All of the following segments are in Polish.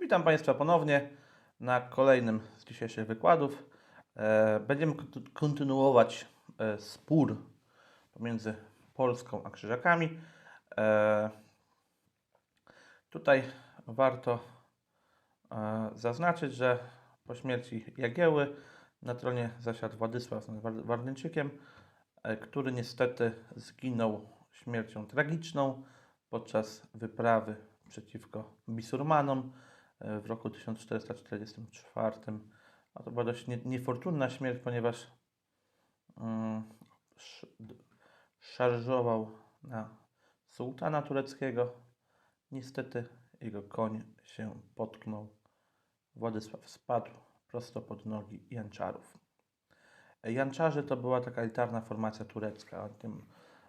Witam Państwa ponownie na kolejnym z dzisiejszych wykładów. E, Będziemy konty- kontynuować e, spór pomiędzy Polską a Krzyżakami. E, Tutaj warto zaznaczyć, że po śmierci Jagieły na tronie zasiadł Władysław z War- Warneńczykiem, e, który niestety zginął śmiercią tragiczną podczas wyprawy przeciwko Bisurmanom w roku 1444. A to była dość nie, niefortunna śmierć, ponieważ mm, szarżował na sułtana tureckiego. Niestety jego koń się potknął. Władysław spadł prosto pod nogi Janczarów. E, Janczarzy to była taka elitarna formacja turecka. Tym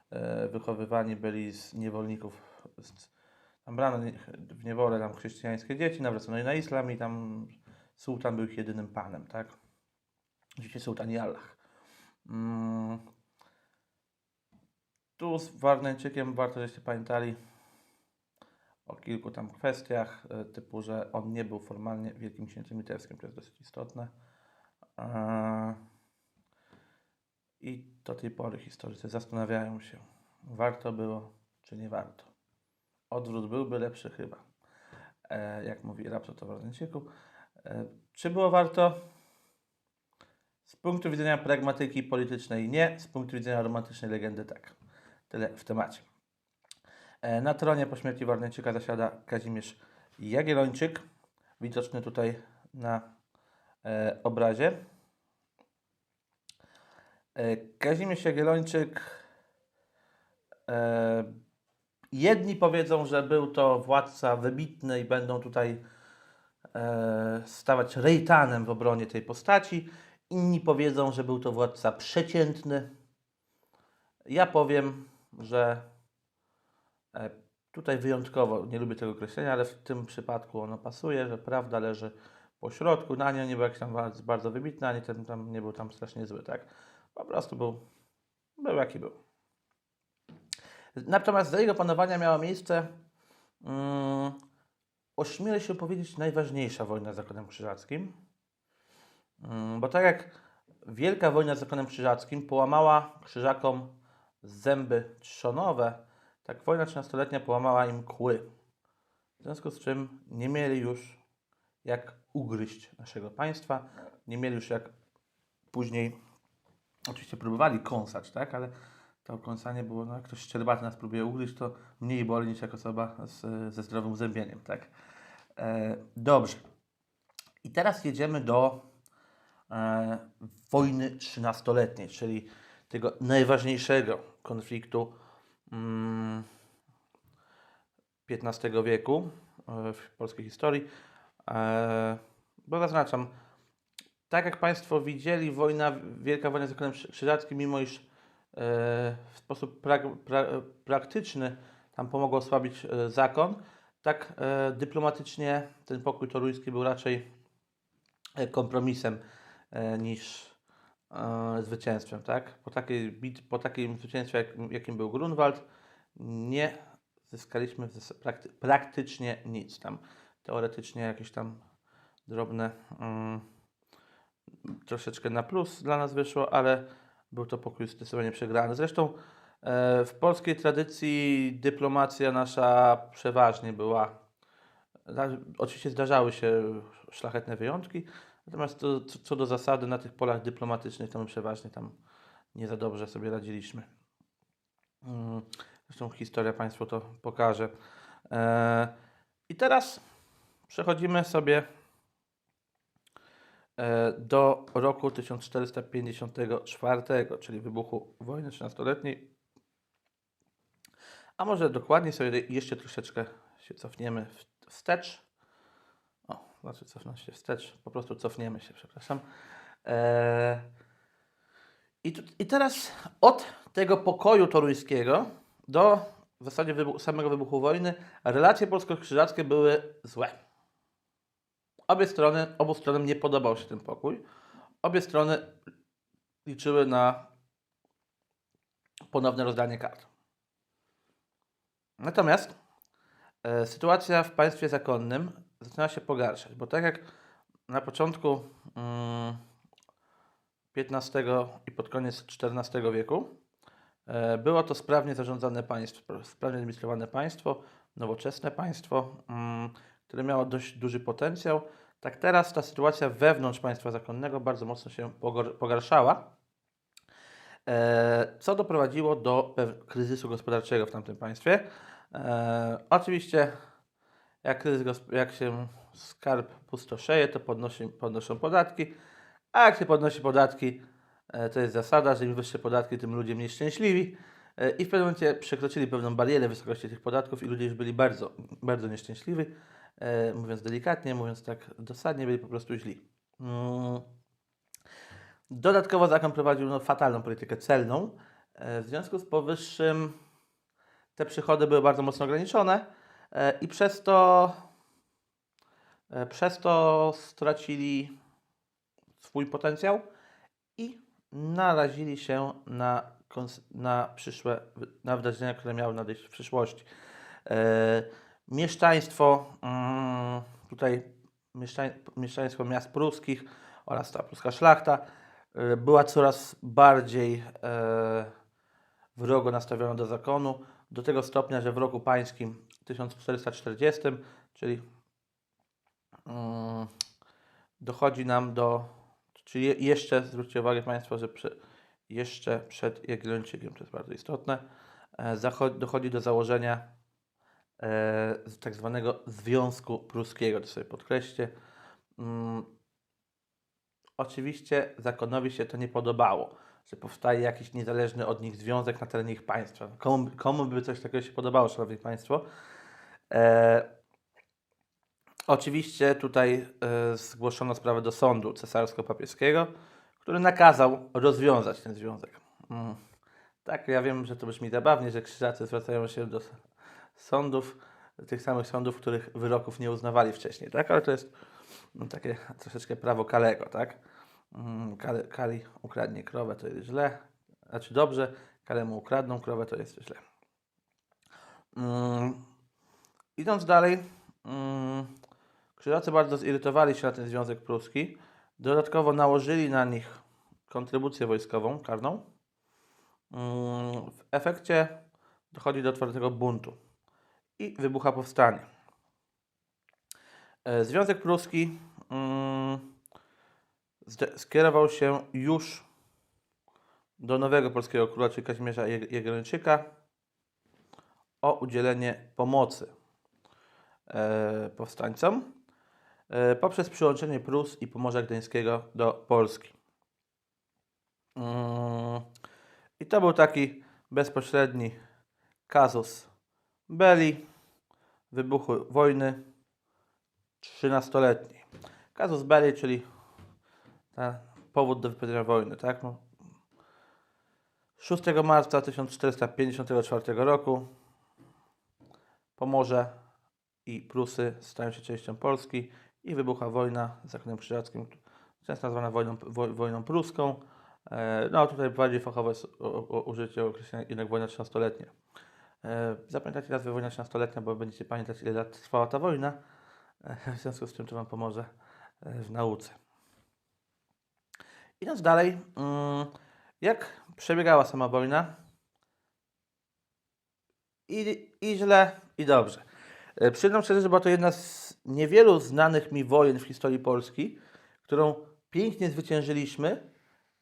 e, wychowywani byli z niewolników. Z, tam brano nie- w niewolę tam chrześcijańskie dzieci, nawrócono je na islam i tam sułtan był ich jedynym panem, tak? Oczywiście sułtan i Allah. Mm. Tu z Warneńczykiem warto, żebyście pamiętali o kilku tam kwestiach, e, typu, że on nie był formalnie wielkim księciem litewskim, to jest dosyć istotne. E, I do tej pory historycy zastanawiają się, warto było, czy nie warto. Odwrót byłby lepszy chyba, e, jak mówi Rapsot o Warneńczyku. E, Czy było warto? Z punktu widzenia pragmatyki politycznej nie, z punktu widzenia romantycznej legendy tak. Tyle w temacie. E, Na tronie po śmierci Warneńczyka zasiada Kazimierz Jagiellończyk, widoczny tutaj na e, obrazie. E, Kazimierz Jagiellończyk e, jedni powiedzą, że był to władca wybitny i będą tutaj e, stawać rejtanem w obronie tej postaci. Inni powiedzą, że był to władca przeciętny. Ja powiem, że e, tutaj wyjątkowo, nie lubię tego określenia, ale w tym przypadku ono pasuje, że prawda leży po środku. Na nie nie był jakiś tam bardzo, bardzo wybitny, ani ten tam nie był tam strasznie zły, tak? Po prostu był, był jaki był. Natomiast za jego panowania miała miejsce, mm, ośmielę się powiedzieć, najważniejsza wojna z Zakonem Krzyżackim. Mm, Bo tak jak Wielka Wojna z Zakonem Krzyżackim połamała Krzyżakom zęby trzonowe, tak wojna trzynastoletnia połamała im kły. W związku z czym nie mieli już jak ugryźć naszego państwa, nie mieli już jak później, oczywiście próbowali kąsać, tak, ale to kąsanie było, no jak ktoś szczerbaty nas próbuje ugryźć, to mniej boli niż jak osoba z, ze zdrowym uzębieniem, tak. E, dobrze. I teraz jedziemy do e, wojny trzynastoletniej, czyli tego najważniejszego konfliktu mm, XV wieku e, w polskiej historii. E, bo zaznaczam, tak jak Państwo widzieli, wojna, Wielka Wojna z Zakonem Krzy- Krzyżackim, mimo iż w sposób pra, praktyczny tam pomogło osłabić e, zakon, tak e, dyplomatycznie ten pokój toruński był raczej e, kompromisem niż zwycięstwem, tak? Po, takiej bit, po takim zwycięstwie, jak, jakim był Grunwald, nie zyskaliśmy prakty, praktycznie nic. Tam teoretycznie jakieś tam drobne mm, troszeczkę na plus dla nas wyszło, ale był to pokój zdecydowanie przegrany. Zresztą e, w polskiej tradycji dyplomacja nasza przeważnie była. Oczywiście zdarzały się szlachetne wyjątki, natomiast to, co, do zasady na tych polach dyplomatycznych to my przeważnie tam nie za dobrze sobie radziliśmy. Mm, Zresztą historia Państwu to pokaże. E, I teraz przechodzimy sobie do roku 1454, czyli wybuchu wojny trzynastoletniej. A może dokładniej sobie jeszcze troszeczkę się cofniemy wstecz. O, znaczy cofnąć się wstecz, po prostu cofniemy się, przepraszam. E, i, tu, I teraz od tego pokoju toruńskiego do w zasadzie wybu- samego wybuchu wojny relacje polsko-krzyżackie były złe. Obie strony, obu stronom nie podobał się ten pokój. Obie strony liczyły na ponowne rozdanie kart. Natomiast e, sytuacja w państwie zakonnym zaczyna się pogarszać, bo tak jak na początku mm, XV i pod koniec XIV wieku e, było to sprawnie zarządzane państwo, sprawnie administrowane państwo, nowoczesne państwo, mm, które miało dość duży potencjał. Tak teraz ta sytuacja wewnątrz państwa zakonnego bardzo mocno się pogarszała, e, co doprowadziło do kryzysu gospodarczego w tamtym państwie. E, oczywiście, jak, kryzys, jak się skarb pustoszeje, to podnosi, podnoszą podatki, a jak się podnosi podatki, e, to jest zasada, że im wyższe podatki, tym ludzie mniej szczęśliwi. I w pewnym momencie przekroczyli pewną barierę wysokości tych podatków i ludzie już byli bardzo, bardzo nieszczęśliwi. E, Mówiąc delikatnie, mówiąc tak dosadnie, byli po prostu źli. Mm. Dodatkowo zakon prowadził no, fatalną politykę celną. E, W związku z powyższym te przychody były bardzo mocno ograniczone e, i przez to, przez to stracili swój potencjał i narazili się na, na przyszłe na wydarzenia, które miały nadejść w przyszłości. Mieszczaństwo, mm, tutaj mieszczań, mieszczaństwo miast pruskich oraz ta pruska szlachta e, była coraz bardziej e, wrogo nastawiona do zakonu, do tego stopnia, że w roku pańskim 1440, czyli mm, dochodzi nam do, czyli je- jeszcze, zwróćcie uwagę Państwo, że przy, jeszcze przed Jagiellończykiem, to jest bardzo istotne, e, dochodzi do założenia z tak zwanego Związku Pruskiego, to sobie podkreślcie. Mm, oczywiście zakonowi się to nie podobało, że powstaje jakiś niezależny od nich związek na terenie ich państwa. Komu, komu by coś takiego się podobało, Szanowni Państwo? E, oczywiście tutaj e, zgłoszono sprawę do sądu cesarsko-papieskiego, który nakazał rozwiązać ten związek. Mm. Tak, ja wiem, że to brzmi zabawnie, że krzyżacy zwracają się do sądów, tych samych sądów, których wyroków nie uznawali wcześniej, tak? Ale to jest no, takie troszeczkę prawo Kalego, tak? Mm, Kali ukradnie krowę, to jest źle. Znaczy dobrze, Kalemu ukradną krowę, to jest źle. Mm, idąc dalej, mm, krzyżacy bardzo zirytowali się na ten Związek Pruski. Dodatkowo nałożyli na nich kontrybucję wojskową, karną. W efekcie dochodzi do otwartego buntu i wybucha powstanie. E, Związek Pruski mm, skierował się już do nowego polskiego króla, czyli Kazimierza Jagiellończyka, o udzielenie pomocy e, powstańcom e, poprzez przyłączenie Prus i Pomorza Gdańskiego do Polski. Mm, I to był taki bezpośredni kazus belli, wybuchu wojny trzynastoletniej. Kazus belli, czyli powód do wypowiedzenia wojny, tak? No. 6 marca 1454 roku Pomorze i Prusy stają się częścią Polski i wybucha wojna z zakonem krzyżackim, często nazywana wojną, wo, wojną pruską. E, No tutaj bardziej fachowe jest użycie określenia jednak wojna 13-letnia. E, Zapamiętajcie nazwę wojna 13-letnia, bo będziecie pamiętać ile lat trwała ta wojna. E, W związku z czym to Wam pomoże e, w nauce. Idąc dalej, mm, jak przebiegała sama wojna? I, I źle, i dobrze. Przyznam szczerze, że była to jedna z niewielu znanych mi wojen w historii Polski, którą pięknie zwyciężyliśmy,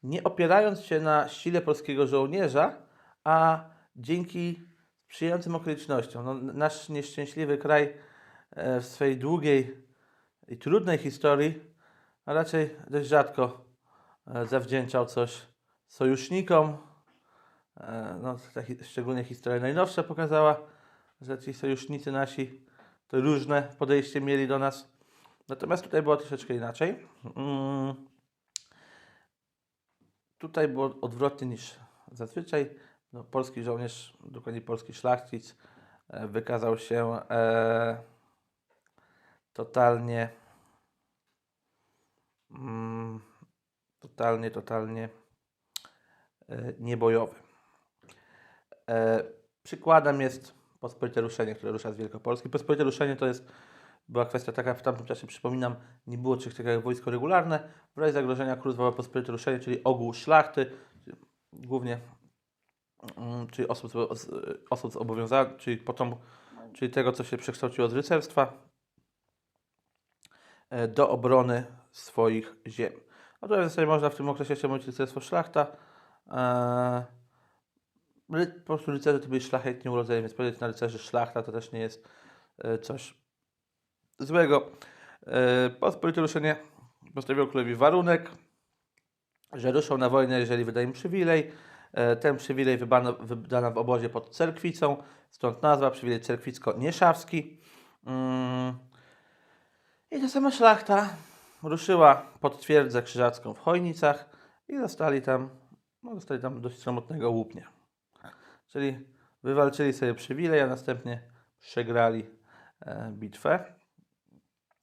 nie opierając się na sile polskiego żołnierza, a dzięki sprzyjającym okolicznościom. No, nasz nieszczęśliwy kraj e, w swojej długiej i trudnej historii raczej dość rzadko e, zawdzięczał coś sojusznikom. E, No, szczególnie historia najnowsza pokazała, że ci sojusznicy nasi to różne podejście mieli do nas. Natomiast tutaj było troszeczkę inaczej. Mm. Tutaj było odwrotnie niż zazwyczaj. No, polski żołnierz, dokładnie polski szlachcic, e, wykazał się e, totalnie, mm, totalnie, totalnie e, niebojowy. E, przykładem jest pospolite ruszenie, które rusza z Wielkopolski. Pospolite ruszenie to jest była kwestia taka, w tamtym czasie przypominam, nie było czegoś takiego jak wojsko regularne. W razie zagrożenia król zwołał pospolite ruszenie, czyli ogół szlachty, głównie czyli osób, osób zobowiązanych, czyli potom, czyli tego, co się przekształciło z rycerstwa, e, do obrony swoich ziem. No tutaj w zasadzie można w tym okresie jeszcze mówić rycerstwo szlachta. E, po prostu rycerze to byli szlachetni urodzeni, więc powiedzieć na rycerzy szlachta to też nie jest e, coś złego. E, pospolite ruszenie postawiło królowi warunek, że ruszą na wojnę, jeżeli wyda im przywilej. E, Ten przywilej wybano, wydano w obozie pod Cerkwicą, stąd nazwa przywilej cerkwicko-nieszawski. Mm. I ta sama szlachta ruszyła pod twierdzę krzyżacką w Chojnicach i dostali tam, no dostali tam dość sromotnego łupnia. Czyli wywalczyli sobie przywilej, a następnie przegrali e, bitwę.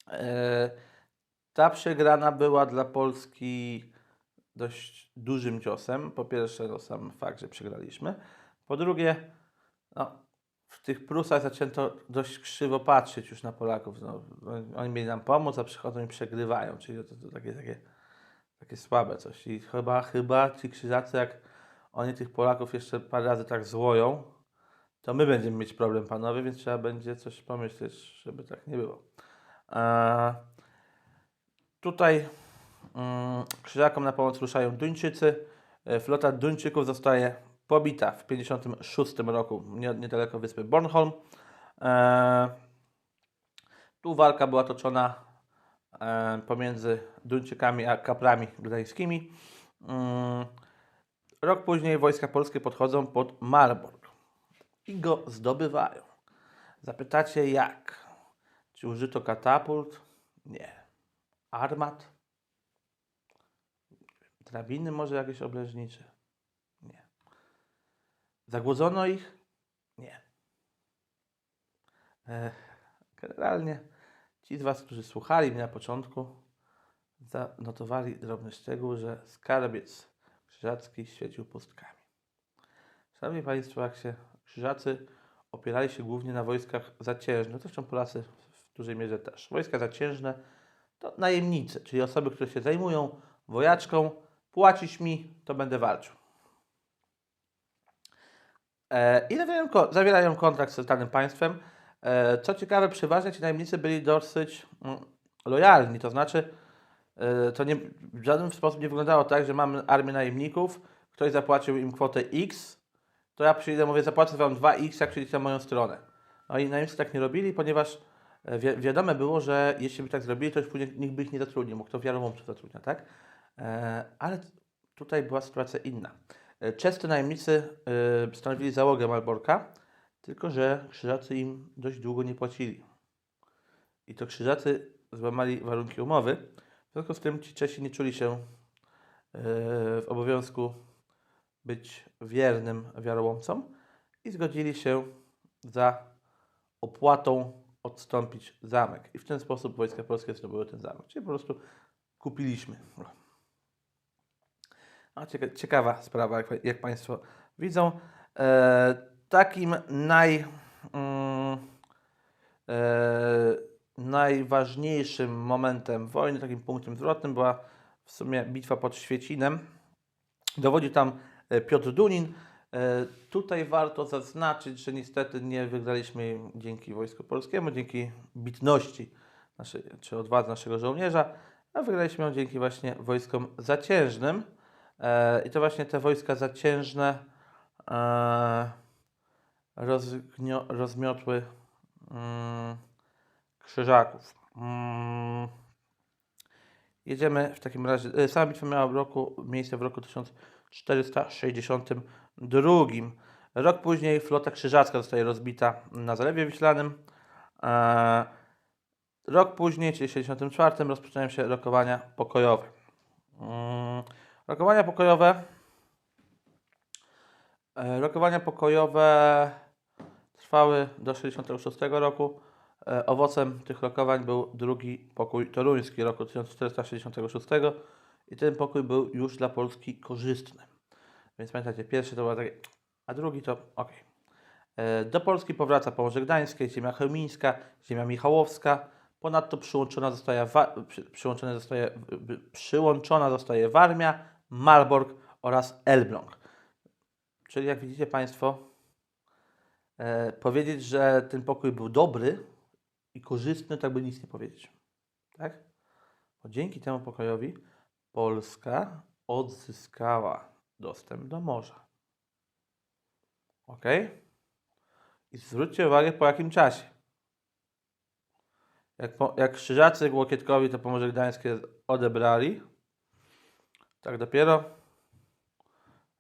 E, ta przegrana była dla Polski dość dużym ciosem. Po pierwsze, no, sam fakt, że przegraliśmy. Po drugie, no, w tych Prusach zaczęto dość krzywo patrzeć już na Polaków. No, oni- mieli nam pomóc, a przychodzą i przegrywają. Czyli to, to takie, takie, takie słabe coś. I chyba, chyba ci krzyżacy, jak oni tych Polaków jeszcze parę razy tak złoją, to my będziemy mieć problem, panowie, więc trzeba będzie coś pomyśleć, żeby tak nie było. Eee, tutaj krzyżakom na pomoc ruszają Duńczycy. E, Flota Duńczyków zostaje pobita w 1956 roku nie, niedaleko wyspy Bornholm. Eee, tu walka była toczona e, pomiędzy Duńczykami a kaprami gdańskimi. Mm, rok później wojska polskie podchodzą pod Marburg i go zdobywają. Zapytacie jak? Czy użyto katapult? Nie. Armat? Drabiny może jakieś obleżnicze? Nie. Zagłodzono ich? Nie. Generalnie ci z Was, którzy słuchali mnie na początku, zanotowali drobny szczegół, że skarbiec krzyżacki świecił pustkami. Szanowni Państwo, jak się krzyżacy opierali się głównie na wojskach zaciężnych, zresztą Polacy w dużej mierze też. Wojska zaciężne to najemnicy, czyli osoby, które się zajmują wojaczką, płacisz mi, to będę walczył. E, I zawierają, ko- zawierają kontrakt z danym państwem. E, co ciekawe, przeważnie ci najemnicy byli dosyć mm, lojalni, to znaczy e, to nie, w żaden sposób nie wyglądało tak, że mamy armię najemników, ktoś zapłacił im kwotę X, to ja przyjdę, mówię, zapłacę wam 2X, jak przyjdziecie na moją stronę. No i najemcy tak nie robili, ponieważ wi- wiadome było, że jeśli by tak zrobili, to już później nikt by ich nie zatrudnił, mógł to wiarowomców zatrudnia, tak? E, ale tutaj była sytuacja inna. E, Często najemnicy e, stanowili załogę Malborka, tylko że krzyżacy im dość długo nie płacili. I to krzyżacy złamali warunki umowy, w związku z tym ci Czesi nie czuli się w obowiązku być wiernym wiarołomcom i zgodzili się za opłatą odstąpić zamek. I w ten sposób wojska polskie zdobyły ten zamek. Czyli po prostu kupiliśmy. Cieka- ciekawa sprawa, jak, jak Państwo widzą. E, takim naj, mm, e, najważniejszym momentem wojny, takim punktem zwrotnym była w sumie bitwa pod Świecinem. Dowodził tam e, Piotr Dunin. E, Tutaj warto zaznaczyć, że niestety nie wygraliśmy dzięki Wojsku Polskiemu, dzięki bitności naszej, czy odwadze naszego żołnierza, a wygraliśmy ją dzięki właśnie wojskom zaciężnym. E, I to właśnie te wojska zaciężne e, rozgnio, rozmiotły mm, krzyżaków. Mm. Jedziemy w takim razie. e, Sama bitwa miała w roku, miejsce w roku 1462. Rok później flota krzyżacka zostaje rozbita na Zalewie Wiślanym. Rok później, czyli w 1964, rozpoczynają się rokowania pokojowe. Rokowania pokojowe. e, Rokowania pokojowe trwały do 1966 roku. E, Owocem tych rokowań był drugi pokój toruński roku 1466 i ten pokój był już dla Polski korzystny. Więc pamiętacie, pierwszy to był taki, a drugi to ok. Do Polski powraca Pomorze Gdańskie, ziemia chełmińska, ziemia michałowska. Ponadto przyłączona zostaje, wa- przy, przyłączone zostaje, przyłączona zostaje Warmia, Malbork oraz Elbląg. Czyli jak widzicie Państwo, e, powiedzieć, że ten pokój był dobry i korzystny, tak by nic nie powiedzieć. Tak? Bo dzięki temu pokojowi Polska odzyskała dostęp do morza. Ok? I zwróćcie uwagę po jakim czasie. Jak, po, jak Krzyżacy Łokietkowi to Pomorze Gdańskie odebrali, tak dopiero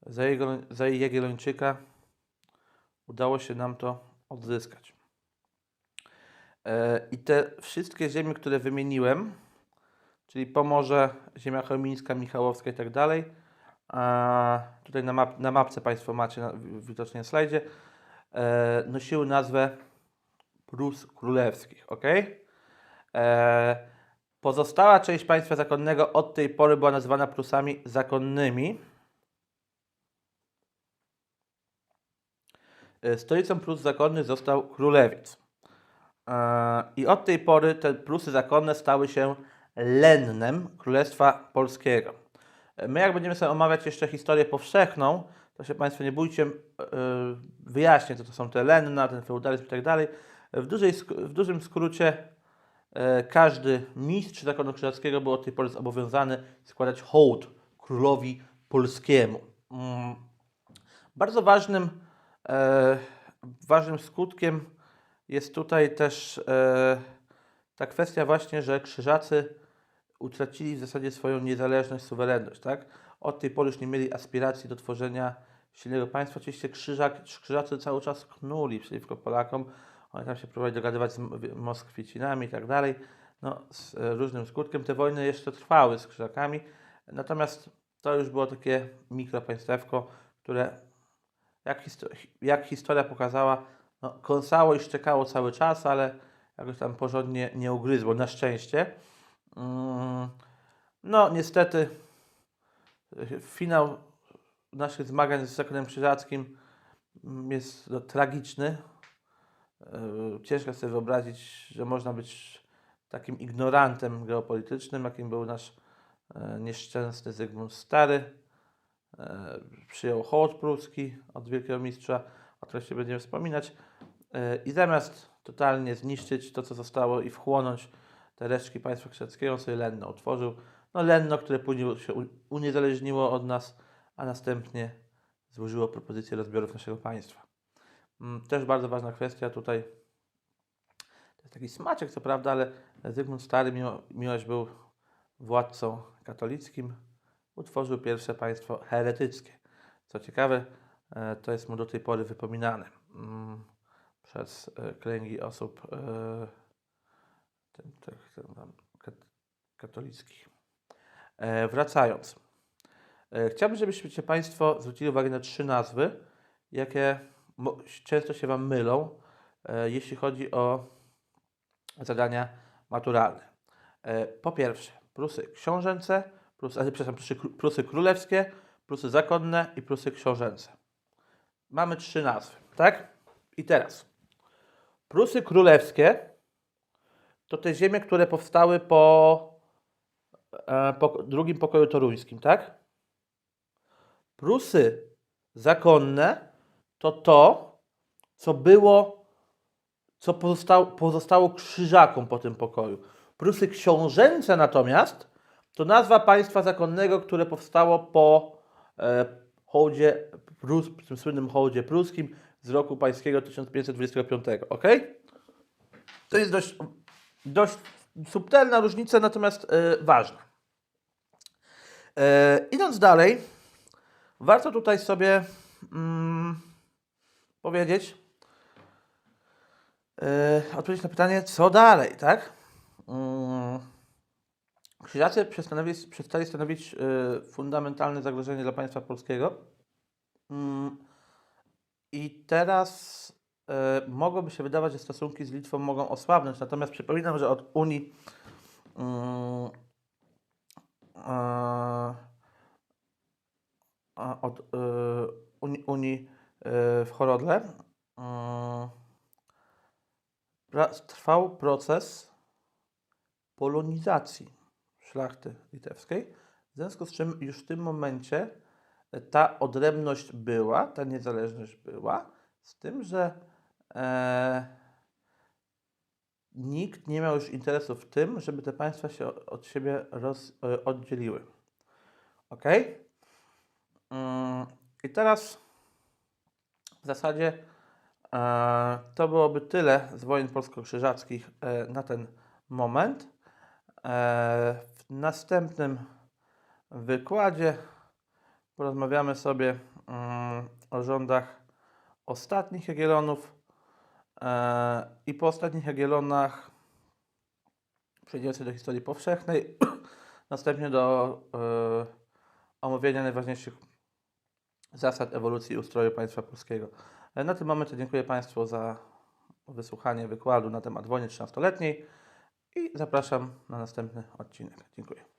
za, jego, za Jagiellończyka udało się nam to odzyskać. E, I te wszystkie ziemie, które wymieniłem, czyli Pomorze, ziemia chełmińska, Michałowska i tak dalej, tutaj na, map, na mapce Państwo macie na, widocznie na slajdzie, e, nosiły nazwę Prus Królewskich, ok? Pozostała część państwa zakonnego od tej pory była nazywana Prusami zakonnymi. E, Stolicą Prus zakonnych został Królewiec. E, I od tej pory te Prusy zakonne stały się lennem Królestwa Polskiego. E, My jak będziemy sobie omawiać jeszcze historię powszechną, to się Państwo nie bójcie, wyjaśnię, co to są te lenna, ten feudalizm i tak dalej. W, dużym skrócie każdy mistrz zakonu krzyżackiego był od tej pory zobowiązany składać hołd królowi polskiemu. Mm. Bardzo ważnym, e, ważnym skutkiem jest tutaj też e, ta kwestia właśnie, że krzyżacy utracili w zasadzie swoją niezależność, suwerenność, tak? Od tej pory już nie mieli aspiracji do tworzenia silnego państwa. Oczywiście krzyżak, krzyżacy cały czas knuli przeciwko Polakom. Oni tam się próbowali dogadywać z Moskwicinami i tak dalej. No, z e, różnym skutkiem. Te wojny jeszcze trwały z krzyżakami. Natomiast to już było takie mikropaństewko, które jak, histo- jak historia pokazała, no, kąsało i szczekało cały czas, ale jakoś tam porządnie nie ugryzło, na szczęście. Mm, No, niestety, finał naszych zmagań z zakonem krzyżackim jest no, tragiczny. Y, Ciężko sobie wyobrazić, że można być takim ignorantem geopolitycznym, jakim był nasz e, nieszczęsny Zygmunt Stary. E, Przyjął hołd pruski od wielkiego mistrza, o którym się będziemy wspominać. E, I zamiast totalnie zniszczyć to, co zostało i wchłonąć te resztki państwa krzyżackiego, on sobie Lenno utworzył. No Lenno, które później się uniezależniło od nas, a następnie złożyło propozycję rozbiorów naszego państwa. Mm, Też bardzo ważna kwestia tutaj. To jest taki smaczek, co prawda, ale Zygmunt Stary, mimo, że był władcą katolickim, utworzył pierwsze państwo heretyckie. Co ciekawe, e, to jest mu do tej pory wypominane mm, przez e, kręgi osób e, kat- katolickich. Wracając. Chciałbym, żebyście Państwo zwrócili uwagę na trzy nazwy, jakie często się Wam mylą, e, jeśli chodzi o zadania maturalne. E, Po pierwsze, Prusy książęce, Prusy, królewskie, Prusy zakonne i Prusy książęce. Mamy trzy nazwy, tak? I teraz, Prusy królewskie to te ziemie, które powstały po, e, po drugim pokoju toruńskim, tak? Prusy zakonne to to, co było, co pozostało, pozostało krzyżakom po tym pokoju. Prusy książęce natomiast to nazwa państwa zakonnego, które powstało po e, hołdzie, Prus, tym słynnym hołdzie pruskim z roku pańskiego 1525. Ok? To jest dość, dość subtelna różnica, natomiast e, ważna. E, idąc dalej, warto tutaj sobie mm, powiedzieć, e, odpowiedzieć na pytanie, co dalej, tak? Mm, Krzyżacy przestanowi- przestali stanowić e, fundamentalne zagrożenie dla państwa polskiego. Mm, I teraz e, mogłoby się wydawać, że stosunki z Litwą mogą osłabnąć, natomiast przypominam, że od Unii a, od Unii, Unii w Horodle pra, trwał proces polonizacji szlachty litewskiej, w związku z czym już w tym momencie ta odrębność była, ta niezależność była, z tym, że e, nikt nie miał już interesu w tym, żeby te państwa się od siebie roz, e, oddzieliły. Ok? Mm, I teraz w zasadzie e, to byłoby tyle z wojen polsko-krzyżackich e, na ten moment. E, w następnym wykładzie porozmawiamy sobie mm, o rządach ostatnich Jagiellonów e, i po ostatnich Jagiellonach przejdziemy sobie do historii powszechnej, następnie do e, omówienia najważniejszych zasad ewolucji ustroju państwa polskiego. E, Na tym momencie dziękuję Państwu za wysłuchanie wykładu na temat wojny 13-letniej i zapraszam na następny odcinek. Dziękuję.